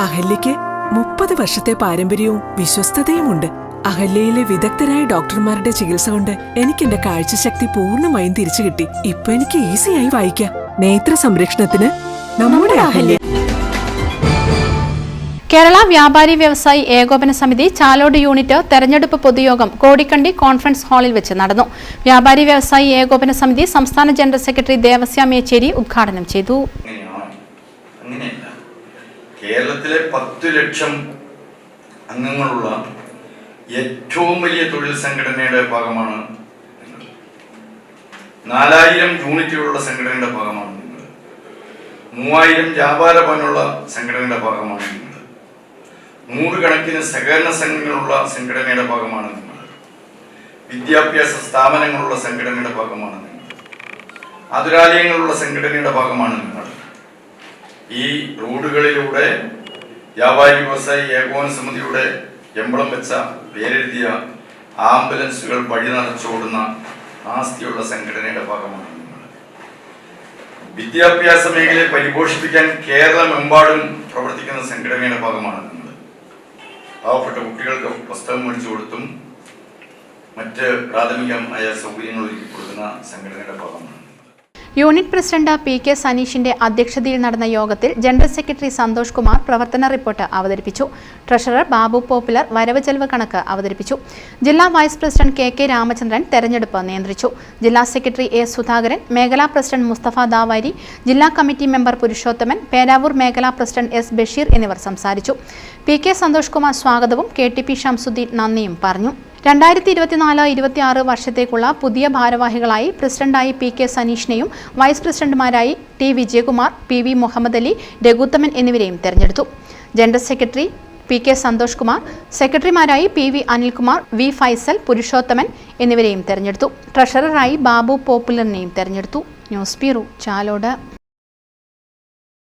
അഹല്യയ്ക്ക് മുപ്പത് വർഷത്തെ പാരമ്പര്യവും വിശ്വസ്തതയുമുണ്ട്. അഹല്യയിലെ വിദഗ്ധരായ ഡോക്ടർമാരുടെ ചികിത്സ കൊണ്ട് എനിക്ക് എന്റെ കാഴ്ചശക്തി പൂർണമായും തിരിച്ചു കിട്ടി. ഇപ്പൊ എനിക്ക് ഈസിയായി വായിക്കാം. നേത്ര സംരക്ഷണത്തിന് നമ്മുടെ അഹല്യ. കേരള വ്യാപാരി വ്യവസായി ഏകോപന സമിതി ചാലോട് യൂണിറ്റ് തെരഞ്ഞെടുപ്പ് പൊതുയോഗം കോടിക്കണ്ടി കോൺഫറൻസ് ഹാളിൽ വെച്ച് നടന്നു. വ്യാപാരി വ്യവസായി ഏകോപന സമിതി സംസ്ഥാന ജനറൽ സെക്രട്ടറി ദേവസ്യാമേച്ചേരി ഉദ്ഘാടനം ചെയ്തു. കേരളത്തിലെ പത്ത് ലക്ഷം അംഗങ്ങളുള്ള ഏറ്റവും വലിയ തൊഴിൽ സംഘടനയുടെ ഭാഗമാണ് നിങ്ങൾ നാലായിരം യൂണിറ്റുകളുള്ള സംഘടനയുടെ ഭാഗമാണ് നിങ്ങൾ മൂവായിരം വ്യാപാര സംഘടനയുടെ ഭാഗമാണ് നിങ്ങൾ നൂറുകണക്കിന് സഹകരണ സംഘങ്ങളുള്ള സംഘടനയുടെ ഭാഗമാണ് നിങ്ങൾ വിദ്യാഭ്യാസ സ്ഥാപനങ്ങളുള്ള സംഘടനയുടെ ഭാഗമാണ് നിങ്ങൾ അതുരാലയങ്ങളുള്ള സംഘടനയുടെ ഭാഗമാണ് നിങ്ങൾ ഈ റോഡുകളിലൂടെ വ്യാപാരി വ്യവസായി ഏകോപന സമിതിയുടെ എമ്പളം വെച്ച പേരെഴുതിയ ആംബുലൻസുകൾ വഴി നടച്ചോടുന്ന ആസ്തിയുള്ള സംഘടനയുടെ ഭാഗമാണ് വിദ്യാഭ്യാസ മേഖലയെ പരിപോഷിപ്പിക്കാൻ കേരളമെമ്പാടും പ്രവർത്തിക്കുന്ന സംഘടനയുടെ ഭാഗമാണ് പാവപ്പെട്ട കുട്ടികൾക്ക് പുസ്തകം മേടിച്ചു കൊടുത്തും മറ്റ് പ്രാഥമികമായ സൗകര്യങ്ങൾ ഒരുക്കി കൊടുക്കുന്ന സംഘടനയുടെ ഭാഗമാണ്. യൂണിറ്റ് പ്രസിഡന്റ് പി കെ സനീഷിന്റെ അധ്യക്ഷതയിൽ നടന്ന യോഗത്തിൽ ജനറൽ സെക്രട്ടറി സന്തോഷ് കുമാർ പ്രവർത്തന റിപ്പോർട്ട് അവതരിപ്പിച്ചു. ട്രഷറർ ബാബു പോപ്പുലർ വരവ് ചെലവ് കണക്ക് അവതരിപ്പിച്ചു. ജില്ലാ vice president K K Ramachandran തെരഞ്ഞെടുപ്പ് നിയന്ത്രിച്ചു. ജില്ലാ സെക്രട്ടറി എ സുധാകരൻ മേഖലാ പ്രസിഡന്റ് മുസ്തഫ ദാവാരി ജില്ലാ കമ്മിറ്റി മെമ്പർ പുരുഷോത്തമൻ പേരാവൂർ മേഖലാ പ്രസിഡന്റ് എസ് ബഷീർ എന്നിവർ സംസാരിച്ചു. പി കെ സന്തോഷ് കുമാർ സ്വാഗതവും കെ ടി പി ഷംസുദ്ദീൻ നന്ദിയും പറഞ്ഞു. രണ്ടായിരത്തി ഇരുപത്തിനാല് ഇരുപത്തിയാറ് വർഷത്തേക്കുള്ള പുതിയ ഭാരവാഹികളായി പ്രസിഡന്റായി പി കെ സനീഷിനെയും vice പ്രസിഡന്റുമാരായി T Vijayakumar P V Muhammad Ali Raghuthaman എന്നിവരെയും തെരഞ്ഞെടുത്തു. General secretary P K Santhosh Kumar സെക്രട്ടറിമാരായി P V Anilkumar V Faisal Purushothaman എന്നിവരെയും തെരഞ്ഞെടുത്തു. ട്രഷററായി ബാബു പോപ്പുലറിനെയും തെരഞ്ഞെടുത്തു. News bureau Chalode.